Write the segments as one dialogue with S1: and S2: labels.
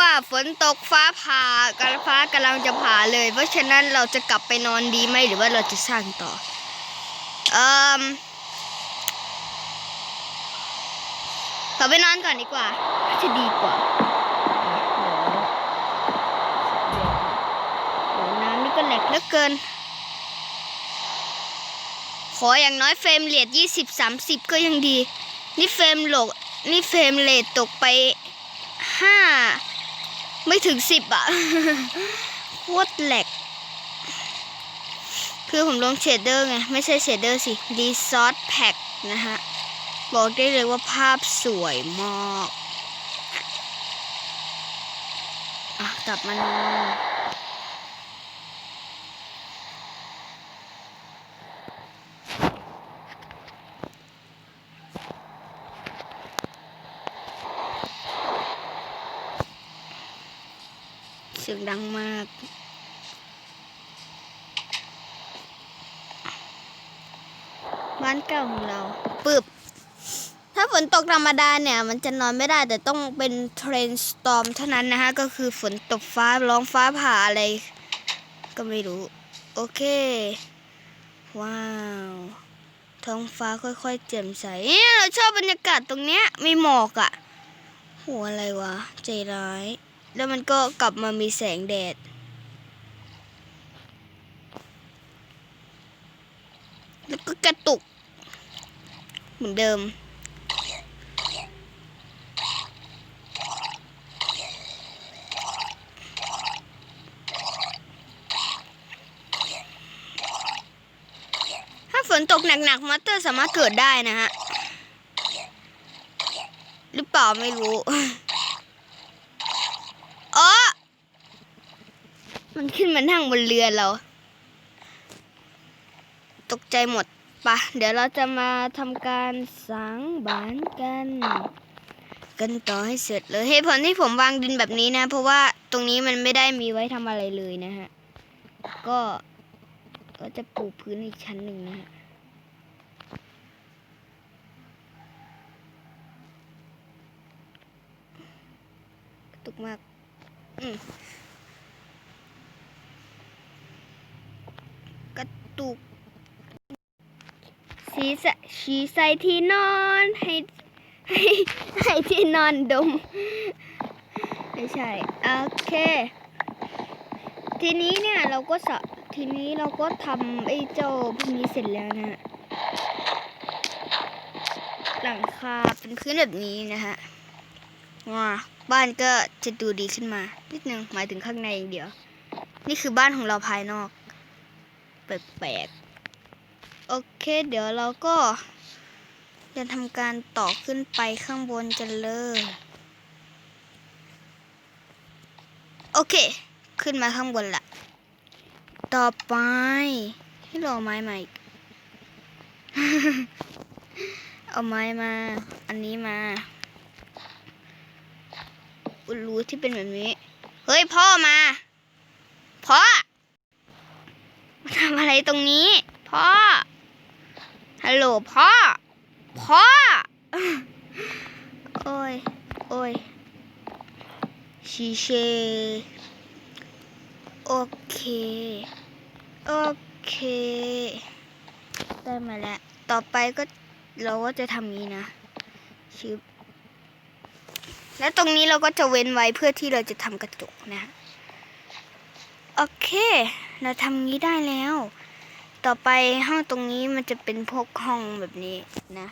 S1: ว่าฝนตกฟ้าผ่ากำลังฟ้ากำลังจะผ่าเลย เพราะฉะนั้นเราจะกลับไปนอนดีไหมหรือว่าเราจะสร้างต่อเอ่มกลับไปนอนก่อนดีกว่า จะดีกว่าน้ำนี่ก็แหลกเหลือเกิน ขออย่างน้อยเฟรมเรทยี่สิบสามสิบก็ยังดี นี่เฟรมหลกนี่เฟรมเรทตกไปห้า ไม่ถึงสิบอะโคตรแหลก คือผมลงเชดเดอร์ไง ไม่ใช่เชดเดอร์สิรีซอสแพ็กนะฮะ บอกได้เลยว่าภาพสวยมาก อะ กลับมานอน สียงดังมาก บ้านเก่าของเราปึบถ้าฝนตกธรรมดาเนี่ย มันจะนอนไม่ได้แต่ต้องเป็นเทรนสตอมเท่านั้นนะฮะ ก็คือฝนตกฟ้าร้องฟ้าผ่าอะไร ก็ไม่รู้ โอเค ว้าว ท้องฟ้าค่อยๆแจ่มใสเนี่ยเราชอบบรรยากาศตรงเนี้ยมีหมอกอะ่ะโหอะไรวะ ใจร้าย แล้วมันก็กลับมามีแสงแดด แล้วก็กระตุก เหมือนเดิม ถ้าฝนตกหนักๆมอเตอร์สามารถเกิดได้นะฮะ หรือเปล่าไม่รู้ อ๋อ มันขึ้นมานั่งบนเรือเรา ตกใจหมดปะเดี๋ยวเราจะมาทำการสังบานกัน กันต่อให้เสร็จเลยเหตุผลที่ผมวางดินแบบนี้นะ เพราะว่าตรงนี้มันไม่ได้มีไว้ทำอะไรเลยนะฮะ ก็ก็จะปูพื้นอีกชั้นหนึ่งนะฮะกระตุกมาก อืมกระ ตุกสีใสสีใส่ที่นอนให้ให้ให้ที่นอนดม ไม่ใช่ โอเค ทีนี้เนี่ยเราก็สะทีนี้เราก็ทำไอ้เจ้าพวกนี้เสร็จแล้วนะหลังคาเป็นพื้นแบบนี้นะฮะว้าบ้านก็จะดูดีขึ้นมา นิดนึงหมายถึงข้างในอย่างเดียว นี่คือบ้านของเราภายนอก แปลกๆ โอเค เดี๋ยวเราก็จะทำการต่อขึ้นไปข้างบนกันเลย โอเค ขึ้นมาข้างบนละ ต่อไป ให้รอไม้มาอีกเอาไม้มา อันนี้มาอุดรูที่เป็นแบบนี้ เฮ้ยพ่อมา พ่อ มาทำอะไรตรงนี้ พ่อ ฮัลโหลพ่อ พ่อ โอ้ย โอ้ย ชีเช โอเค โอเค ได้มาแล้ว ต่อไปก็เราก็จะทำนี้นะชึบแล้วตรงนี้เราก็จะเว้นไว้เพื่อที่เราจะทำกระจกนะ โอเค เราทำงี้ได้แล้ว ต่อไปห้องตรงนี้มันจะเป็นพวกห้องแบบนี้นะ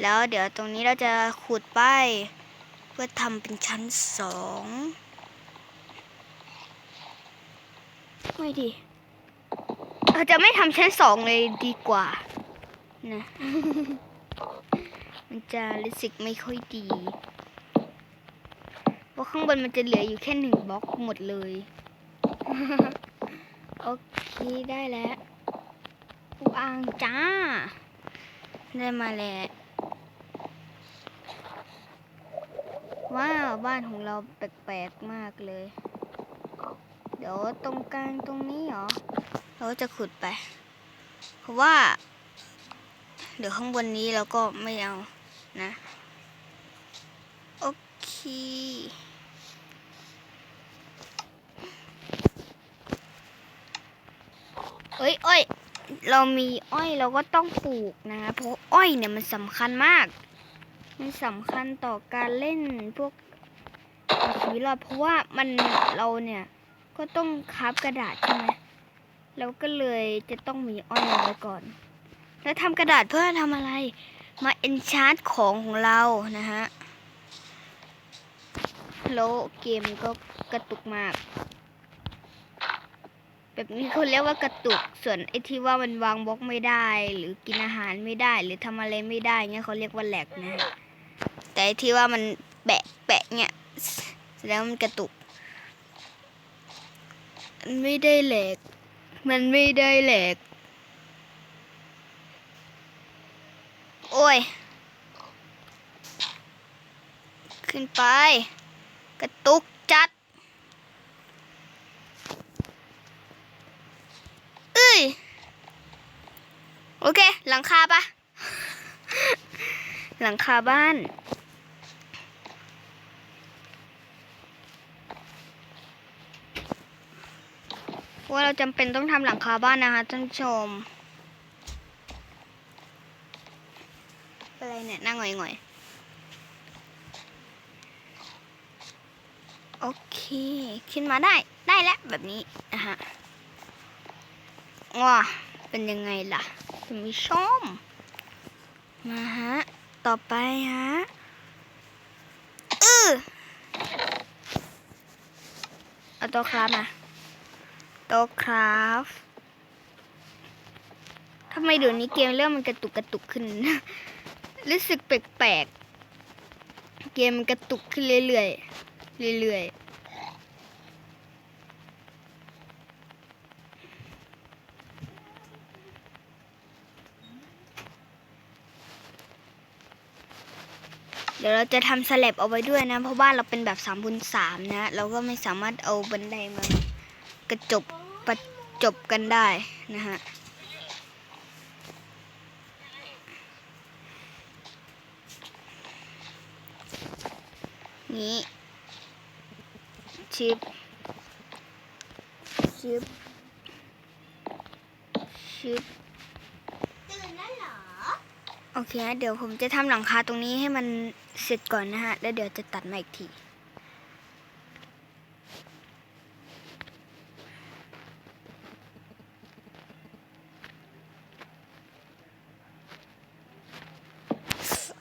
S1: แล้วเดี๋ยวตรงนี้เราจะขุดป้ายเพื่อทำเป็นชั้นสองไม่ดี เราจะไม่ทำชั้นสองเลยดีกว่านะ มันจะรู้สึกไม่ค่อยดี เพราะข้างบนมันจะเหลืออยู่แค่หนึ่งบล็อกหมดเลย โอเคได้แล้วปูอ่างจ้า ได้มาแล้ว ว้าว บ้านของเราแปลกๆมากเลย เดี๋ยวตรงกลางตรงนี้เหรอ เราจะขุดไป เพราะว่า เดี๋ยวข้างบนนี้เราก็ไม่เอานะ โอเค ฮ้ยอ้อย เรามีอ้อยเราก็ต้องปลูกนะเพราะอ้อยเนี่ยมันสำคัญมาก มันสำคัญต่อการเล่นพวกชีวิตเราเพราะว่ามันเราเนี่ยก็ต้องคราบกระดาษใช่ไหมเราก็เลยจะต้องมีอ้อยไว้ก่อน แล้วทำกระดาษเพื่อทำอะไร มาเอนชาร์ตของของเรานะฮะแล้วเกมก็กระตุกมาก แบบนี้เขาเรียกว่ากระตุก ส่วนไอ้ที่ว่ามันวางบล็อกไม่ได้ หรือกินอาหารไม่ได้ หรือทำอะไรไม่ได้เงี้ยเขาเรียกว่าแหลกนะ แต่ไอ้ที่ว่ามันแปะแปะเนี่ยแสดงว่ามันกระตุก มันไม่ได้แหลก มันไม่ได้แหลก โอ้ย ขึ้นไป กระตุกจัด เอ้ย โอเค หลังคาปะหลังคาบ้าน ว่าเราจำเป็นต้องทำหลังคาบ้านนะคะท่านชม อะไรเนี่ยนั่งหงอยๆ โอเค ขึ้นมาได้ ได้แล้วแบบนี้นะฮะว้าเป็นยังไงล่ะ คุณผู้ชมมาฮะ ต่อไปฮะเออเอาโต๊ะคราฟมาโต๊ะคราฟทำไมเดี๋ยวนี้เกมเริ่มมันกระตุกกระตุกขึ้น รู้สึกแปลกๆ เกมมันกระตุกขึ้นเรื่อยๆ เรื่อยๆ เดี๋ยวเราจะทำสลับเอาไว้ด้วยนะ เพราะบ้านเราเป็นแบบสามคูณสามนะ เราก็ไม่สามารถเอาบันไดมากระจบประจบกันได้นะฮะนี้ชิปชิปชิป
S2: ตื่นแล้วเหรอ
S1: โอเคนะเดี๋ยวผมจะทำหลังคาตรงนี้ให้มันเสร็จก่อนนะฮะ แล้วเดี๋ยวจะตัดมาอีกที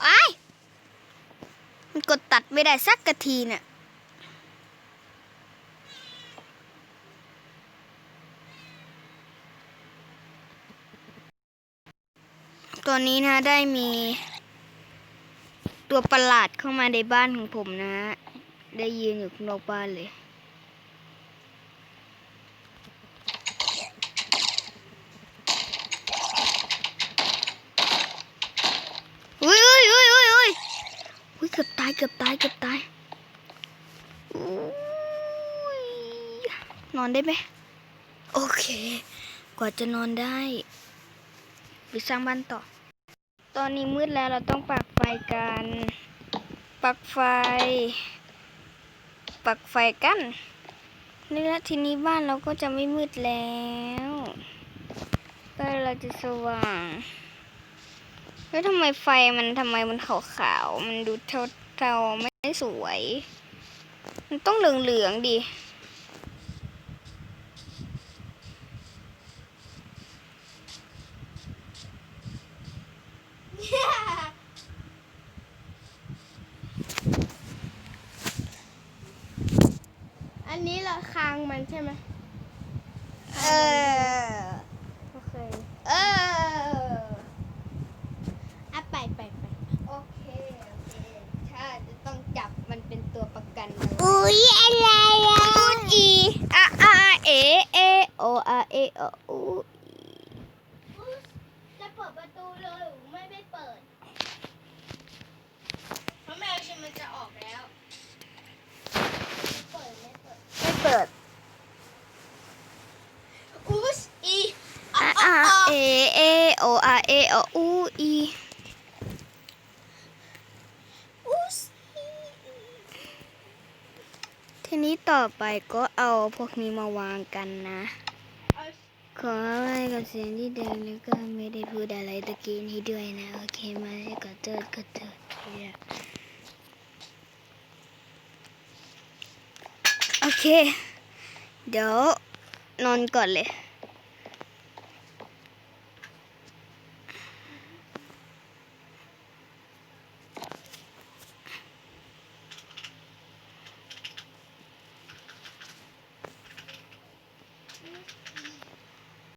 S1: ไอ้มันกดตัดไม่ได้สักกะทีเนี่ย ตอนนี้นะได้มี ตัวประหลาดเข้ามาในบ้านของผมนะ ได้ยืนอยู่ข้างนอกบ้านเลย อุ้ยอุ้ยอุ้ยอุ้ยอุ้ยอุ้ยเกือบตายเกือบตายเกือบตายนอนได้ไหมโอเค กว่าจะนอนได้ไปสร้างบ้านต่อ ตอนนี้มืดแล้วเราต้องปักไฟกัน ปักไฟ ปักไฟกันนี่แล้วทีนี้บ้านเราก็จะไม่มืดแล้วบ้านเราจะสว่างแล้วทำไมไฟมันทำไมมันขาวๆมันดูเทาๆไม่สวย มันต้องเหลืองๆดิ
S2: อันนี้เราคางมันใช่ไหม
S1: เออ
S2: โอเค
S1: เออ
S2: อะไปไปไป
S1: โอเค โอเค ถ้าจะต้องจับมันเป็นตัวประกันเลย
S2: อุ้ยอะไรอะ
S1: พูดอีอะอะเอเอโออะเอโออู
S2: จะ เปิดประตูเลยหรือไม่ไม่เปิด เพราะแมวชิมมันจะออกแล้ว เปิดไม่เปิด
S1: ไม่เปิด
S2: อุ้ยอี
S1: อะอะเอเอโออะเอโออูอี
S2: อุ้ย
S1: ทีนี้ต่อไปก็เอาพวกนี้มาวางกันนะ
S2: เอา
S1: ขอให้กับเสียงที่ดังแล้วก็ไม่ได้พูดอะไรตะกี้นี้ด้วยนะ โอเคไหมขอโทษขอโทษเนี่ยโอเค เดี๋ยวนอนก่อนเลย